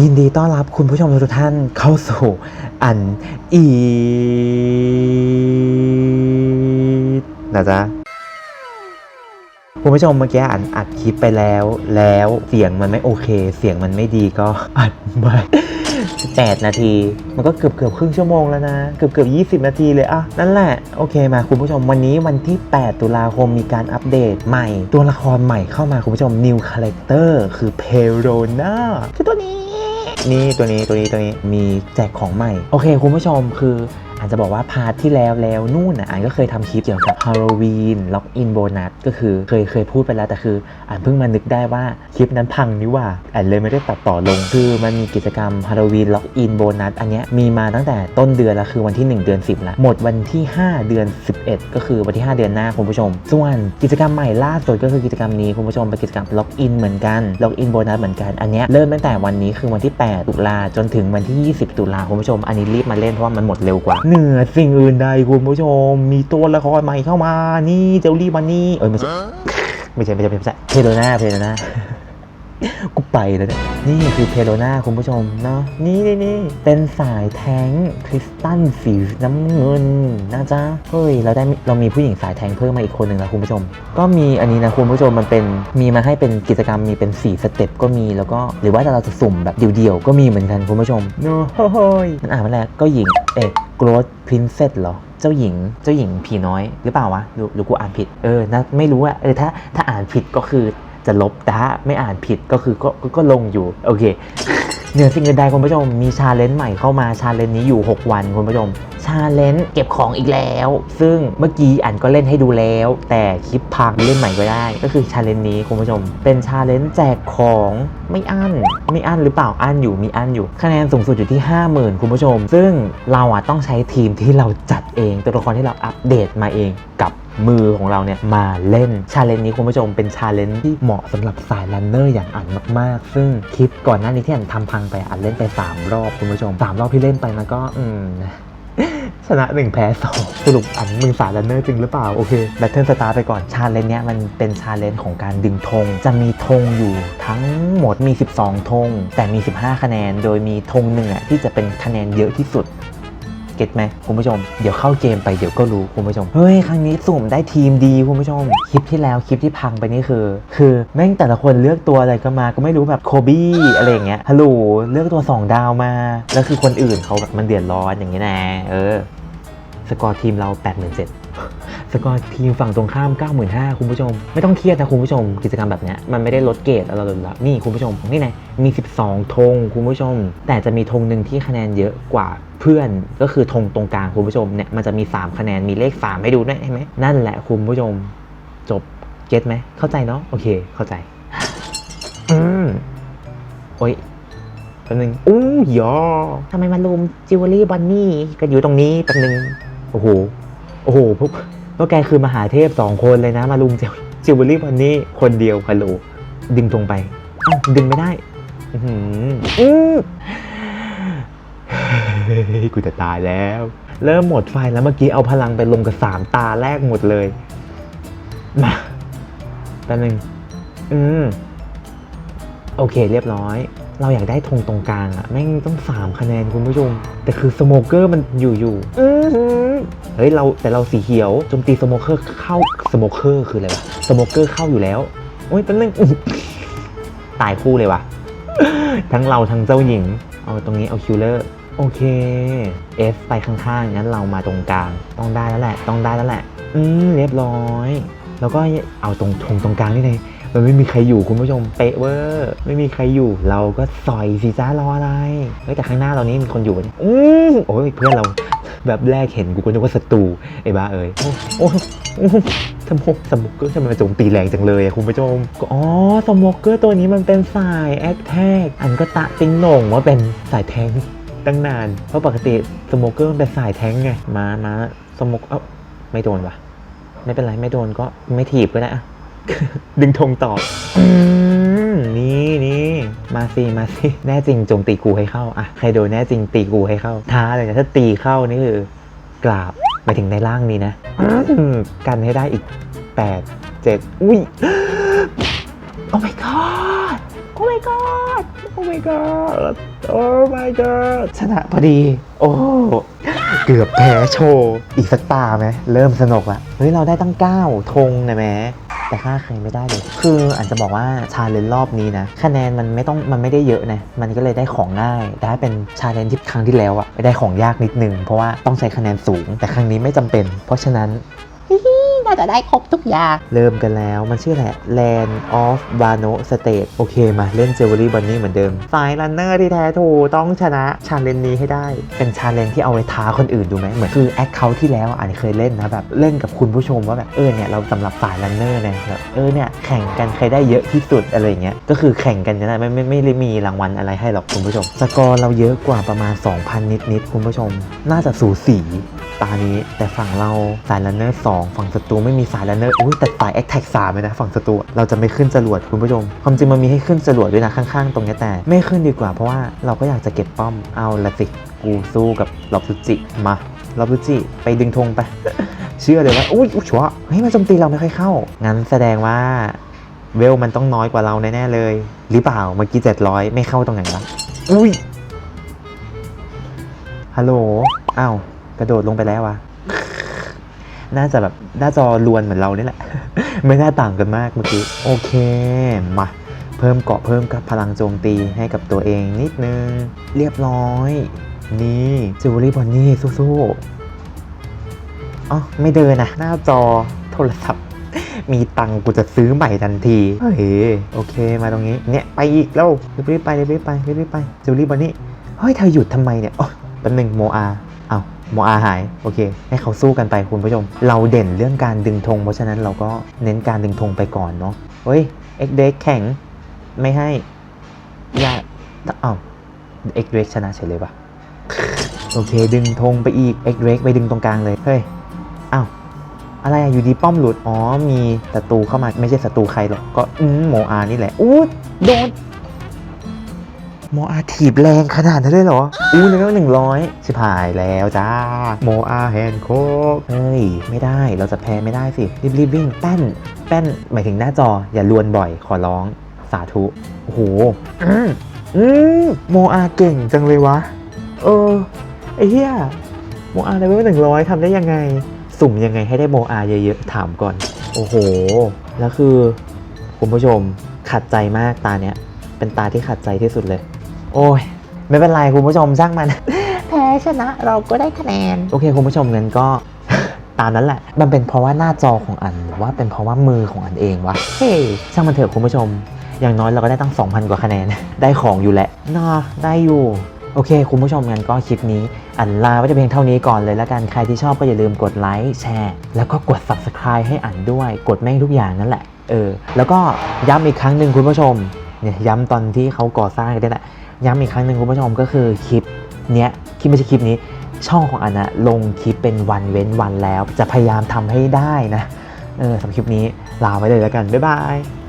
ยินดีต้อนรับคุณผู้ชมทุกท่านเข้าสู่อันอีดนะจ๊ะคุณผู้ชมเมื่อกี้อันอัดคลิปไปแล้ว แล้วเสียงมันไม่โอเค เสียงมันไม่ดีก็อัดใหม่8นาที มันก็เกือบเกือบครึ่งชั่วโมงแล้วนะ เกือบเกือบ20นาทีเลยอะนั่นแหละ โอเคมาคุณผู้ชมวันนี้วันที่ 8 ตุลาคมมีการอัปเดตใหม่ ตัวละครใหม่เข้ามาคุณผู้ชม New Character คือเพโรนาคือตัวนี้ นี่ตัวนี้ตัวนี้ตัวนี้มีแจกของใหม่ โอเค คุณผู้ชมคือ อาจจะบอกว่าพาร์ทที่แล้วแล้วนู่นอะอันก็เคยทำคลิปเกี่ยวกับฮาโลวีนล็อกอินโบนัสก็คือเคยเคยพูดไปแล้วแต่คืออ่านเพิ่งมานึกได้ว่าคลิปนั้นพังนี่ว่าอ่านเลยไม่ได้ตัดต่อลง คือมันมีกิจกรรมฮาโลวีนล็อกอินโบนัสอันเนี้ยมีมาตั้งแต่ต้นเดือนล้วคือวันที่ 1 เดือน 10ละหมดวันที่ 5 เดือน 11 ก็คือวันที่ 5 เดือนหน้าคุณผู้ชม ส่วนกิจกรรมใหม่ล่าสุดก็คือกิจกรรมนี้คุณผู้ชมเป็นกิจกรรมล็อกอินเหมือนกันล็อกอินโบนัสเหมือนกันอันเนี้ยเริ่มตั้งแต่วันนี้คือวันที่ 8 ตุลาจนถึงวันที่ 20 ตุลาคุณผู้ชม อันนี้รีบมาเล่นเพราะว่ามันหมดเร็วกว่าเหนือสิ่งอื่นใดคุณผู้ชม มีตัวละครใหม่เข้ามา นี่เจลลี่บันนี่เอ้ยไม่ใช่ไม่ใช่ไม่ใช่ไม่ใช่เพโลนาเพโลนากูไปแล้วเนี่ยนี่คือเพโลนาคุณผู้ชมเนาะนี่นี่นี่เป็นสายแท้งคริสตัลสีน้ำเงินนะจ๊ะเฮ้ยเราได้เรามีผู้หญิงสายแท้งเพิ่มมาอีกคนหนึ่งแล้วคุณผู้ชม ก็มีอันนี้นะคุณผู้ชมมันเป็นมีมาให้เป็นกิจกรรมมีเป็น 4 สเต็ปก็มีแล้วก็หรือว่าเราจะสุ่มแบบเดี่ยวๆก็มีเหมือนกันคุณผู้ชมเนาะเฮ้ยมันอ่านมาแล้วก็หญิงเอกโกรธพรินเซสเหรอ เจ้าหญิง เจ้าหญิงผีน้อยหรือเปล่าวะ หรือหรือกูอ่านผิด เออนะไม่รู้อะเออ ถ้า ถ้าอ่านผิดก็คือจะลบ แต่ถ้าไม่อ่านผิดก็คือก็ ก็ก็ลงอยู่ โอเค เหนือสิ่งอื่นใดคุณผู้ชมมีชาเลนจ์ใหม่เข้ามาชาเลนจ์นี้อยู่ 6 วันคุณผู้ชมชาเลนจ์เก็บของอีกแล้ว ซึ่งเมื่อกี้อันก็เล่นให้ดูแล้ว แต่คลิปพังเล่นใหม่ก็ได้ ก็คือชาเลนจ์นี้คุณผู้ชม เป็นชาเลนจ์แจกของไม่อั้นไม่อั้นหรือเปล่าอั้นอยู่มีอั้นอยู่คะแนนสูงสุดอยู่ที่ 50,000 คุณผู้ชม ซึ่งเราอะต้องใช้ทีมที่เราจัดเองตัวละครที่เราอัปเดตมาเองกับ มือของเราเนี่ยมาเล่นชาเลนจ์นี้คุณผู้ชมเป็นชาเลนจ์ที่เหมาะสำหรับสายรันเนอร์อย่างอันมากๆ ซึ่งคลิปก่อนหน้านี้ที่อันทำพังไปอันเล่นไป 3 รอบคุณผู้ชม 3 รอบที่เล่นไปมันก็อืมชนะหนึ่งแพ้สองสรุปอันมึงสายรันเนอร์จริงหรือเปล่า โอเคแบทเทิลสตาร์ไปก่อนชาเลนจ์เนี้ยมันเป็นชาเลนจ์ของการดึงธงจะมีธงอยู่ทั้งหมดมี 12ธงแต่มี 15 คะแนน โดยมีธงหนึ่งอะที่จะเป็นคะแนนเยอะที่สุด เก็ตไหมคุณผู้ชม เดี๋ยวเข้าเกมไปเดี๋ยวก็รู้คุณผู้ชม เฮ้ย ครั้งนี้สุ่มได้ทีมดีคุณผู้ชม คลิปที่แล้วคลิปที่พังไปนี่คือ คือแม่งแต่ละคนเลือกตัวอะไรก็มาก็ไม่รู้แบบโคบี้อะไรอย่างเงี้ยฮัลโหลเลือกตัว 2 ดาวมา แล้วคือคนอื่นเขาแบบมันเดือดร้อนอย่างเงี้ยนะเออสกอร์ทีมเรา8 7 0 0 0 สกอร์ทีมฝั่งตรงข้าม 95,000คุณผู้ชม ไม่ต้องเครียดนะคุณผู้ชม กิจกรรมแบบนี้มันไม่ได้ลดเกรดอะไรเลยละนี่คุณผู้ชม นี่ไงมี 12ธงคุณผู้ชม แต่จะมีธงหนึ่งที่คะแนนเยอะกว่าเพื่อนก็คือธงตรงกลางคุณผู้ชมเนี่ยมันจะมี 3 คะแนนมีเลข 3 ให้ดูด้วยใช่ไหมนั่นแหละคุณผู้ชม จบเก็ตไหมเข้าใจเนาะโอเคเข้าใจอืมโอ้ยแป๊บนึงอู้ยอทำไมมารุมจิวเวลรี่บันนี่กันอยู่ตรงนี้แป๊บนึงโอ้โห โอ้โหพวกพวกแกคือมหาเทพสองคนเลยนะ มารุมจิวจิวเวลรี่บันนี่คนเดียวฮัลโหลดึงตรงไปอ้าวดึงไม่ได้ อื้อหืออื้อเฮ้ยกูจะตายแล้ว เริ่มหมดไฟแล้วเมื่อกี้เอาพลังไปลงกับสามตาแรกหมดเลย มาแป๊บนึงอืม โอเคเรียบร้อย เราอยากได้ธงตรงกลางอะแม่งต้องสามคะแนนคุณผู้ชม แต่คือสโมเกอร์มันอยู่อยู่อื้อหือเฮ้ยเราแต่เราสีเขียวโจมตีสโมเกอร์เข้าสโมเกอร์คืออะไรวะสโมเกอร์เข้าอยู่แล้วโอ้ยเป็นเรื่องอื้อตายคู่เลยวะทั้งเราทั้งเจ้าหญิง เอาตรงนี้เอาคิวเลอร์โอเค F ไปข้างๆ งั้นเรามาตรงกลาง ต้องได้แล้วแหละ ต้องได้แล้วแหละ อืม เรียบร้อย แล้วก็เอาตรงธงตรงกลางนี่เลย มันไม่มีใครอยู่คุณผู้ชมเป๊ะเวอร์ไม่มีใครอยู่เราก็สอยสิจ้ารออะไรเฮ้ยแต่ข้างหน้าเรานี่มีคนอยู่ปะเนี่ยอือโอ้ยเพื่อนเราแบบแรกเห็นกูก็นึกว่าศัตรูไอ้บ้าเอ้ยโอ้โอ้โอ้สโมกสมกเกอร์ทำไมมันโจมตีแรงจังเลยอะคุณผู้ชมก็อ๋อสโมกเกอร์ตัวนี้มันเป็นสายแอคแทกอันก็ตะติงหน่งว่าเป็นสายแทงตั้งนาน เพราะปกติสโมกเกอร์มันเป็นสายแทงไงมามาสโมกเอ้าไม่โดนวะไม่เป็นไรไม่โดนก็ไม่ถีบก็ได้อะ ดึงธงต่ออืมนี่นี่มาสิมาสิแน่จริงจมตีกูให้เข้าอะใครโดนแน่จริงตีกูให้เข้า ท้าเลยนะถ้าตีเข้านี่คือกราบไปถึงในร่างนี้นะกันให้ได้อีก 8 7 อุ้ย โอ้ my god โอ้ my god โอ้ my god โอ้ my god ชนะพอดี โอ้เกือบแพ้โชว์ อีกสักตาไหม เริ่มสนุกละเฮ้ย เราได้ตั้ง9ธงนะแม แต่ฆ่าใครไม่ได้เลย คืออาจจะบอกว่าชาเลนจ์รอบนี้นะคะแนนมันไม่ต้องมันไม่ได้เยอะนะมันก็เลยได้ของง่าย แต่ถ้าเป็นชาเลนจ์ที่ครั้งที่แล้วอะได้ของยากนิดนึงเพราะว่าต้องใช้คะแนนสูง แต่ครั้งนี้ไม่จำเป็น เพราะฉะนั้น น่าจะได้ครบทุกอย่าง เริ่มกันแล้วมันชื่ออะไร Land of Vano State โอเคมาเล่น Jewelry Bunny เหมือนเดิมสายรันเนอร์ที่แท้ถูต้องชนะชาเลนจ์นี้ให้ได้ เป็นชาเลนจ์ที่เอาไว้ท้าคนอื่นดูไหมเหมือนคือแอคเคาท์ที่แล้วอ่านเคยเล่นนะแบบเล่นกับคุณผู้ชมว่าแบบเออเนี่ยเราสำหรับสายรันเนอร์เนี่ยแบบเออเนี่ยแข่งกันใครได้เยอะที่สุดอะไรเงี้ยก็คือแข่งกันนะไม่ไม่ไม่ได้มีรางวัลอะไรให้หรอกคุณผู้ชม สกอร์เราเยอะกว่าประมาณ 2,000 นิดนิดคุณผู้ชม น่าจะสูสี ตานี้แต่ฝั่งเราสายรันเนอร์สองฝั่งศัตรูไม่มีสายรันเนอร์อุ้ยแต่สายแอคแท็กสามเลยนะฝั่งศัตรูเราจะไม่ขึ้นจรวดคุณผู้ชมความจริงมันมีให้ขึ้นจรวดด้วยนะข้างๆ ตรงนี้แต่ ไม่ขึ้นดีกว่าเพราะว่าเราก็อยากจะเก็บป้อมเอาละสิกูสู้กับลอบซุจิมาลอบซุจิไปดึงธงไป เชื่อเลยว่าอุ้ยอุ้ยชัวเฮ้ยมันโจมตีเราไม่ค่อยเข้างั้นแสดงว่าเวลมันต้องน้อยกว่าเราแน่ๆเลย หรือเปล่าเมื่อกี้700ไม่เข้าตรงไหนวะอุ้ยฮัลโหลอ้าว กระโดดลงไปแล้ววะน่าจะแบบหน้าจอลวนเหมือนเรานี่แหละ ไม่น่าต่างกันมากเมื่อกี้ โอเค มา เพิ่มเกาะเพิ่มกับพลังโจมตีให้กับตัวเองนิดนึง เรียบร้อย นี่จิวเวลรี่บอนนี่สู้ๆอ๋อไม่เดินนะหน้าจอโทรศัพท์ มีตังกูจะซื้อใหม่ทันทีเฮ้ยโอเคมาตรงนี้เนี่ยไปอีกแล้วรีบๆไปรีบๆไปรีบๆไปจิวเวลรี่บอนนี่เฮ้ยเธอหยุดทำไมเนี่ยอ๊ยแป๊บหนึ่งโมอา เอาโมอาหายโอเค ให้เขาสู้กันไปคุณผู้ชม เราเด่นเรื่องการดึงธงเพราะฉะนั้นเราก็เน้นการดึงธงไปก่อนเนาะเฮ้ยเอ็กเด็กแข่งไม่ให้ยาอ้าวเอ็กเด็กชนะเฉยเลยปะโอเค ดึงธงไปอีกเอ็กเด็กไปดึงตรงกลางเลยเฮ้ยอ้าวอะไรอะอยู่ดีป้อมหลุด อ๋อ มีศัตรูเข้ามา ไม่ใช่ศัตรูใครหรอก ก็อืมโมอานี่แหละอู้โดน โมอาถีบแรงขนาดนั้นเลยเหรอ อู้เลเวลหนึ่งร้อยชิบหายแล้วจ้า โมอาแฮนโคกเฮ้ย ไม่ได้ เราจะแพ้ไม่ได้สิ รีบรีบวิ่งแป้น แป้น หมายถึงหน้าจอ อย่าลวนบ่อย ขอร้อง สาธุ โอ้โห อืมอืมโมอาเก่งจังเลยวะ เออ ไอ้เหี้ย โมอาเลเวลหนึ่งร้อยทำได้ยังไง สุ่มยังไงให้ได้โมอาเยอะๆ ถามก่อน โอ้โห แล้วคือ คุณผู้ชมขัดใจมากตาเนี้ย เป็นตาที่ขัดใจที่สุดเลย โอ้ย ไม่เป็นไรคุณผู้ชมช่างมัน แพ้ชนะเราก็ได้คะแนน โอเคคุณผู้ชมงั้นก็ ตามนั้นแหละ มันเป็นเพราะว่าหน้าจอของอันหรือว่าเป็นเพราะว่ามือของอันเองวะเฮ้ยช่างมันเถอะคุณผู้ชม อย่างน้อยเราก็ได้ตั้ง 2,000 กว่าคะแนน ได้ของอยู่แหละน่าได้อยู่ โอเค คุณผู้ชมงั้นก็คลิปนี้ อันลาไว้แต่เพียงเท่านี้ก่อนเลยแล้วกันใครที่ชอบก็อย่าลืมกดไลค์แชร์แล้วก็กด subscribe ให้อันด้วย กดแม่งทุกอย่างนั่นแหละเออแล้วก็ย้ำอีกครั้งหนึ่งคุณผู้ชมเนี่ยย้ำตอนที่เขาก่อสร้างกันนี่แหละ ย้ำอีกครั้งหนึ่งคุณผู้ชมก็คือคลิปเนี้ยคลิปไม่ใช่คลิปนี้ ช่องของอันนะลงคลิปเป็นวันเว้นวันแล้ว จะพยายามทำให้ได้นะเออสำหรับคลิปนี้ลาไปเลยแล้วกัน บ๊ายบาย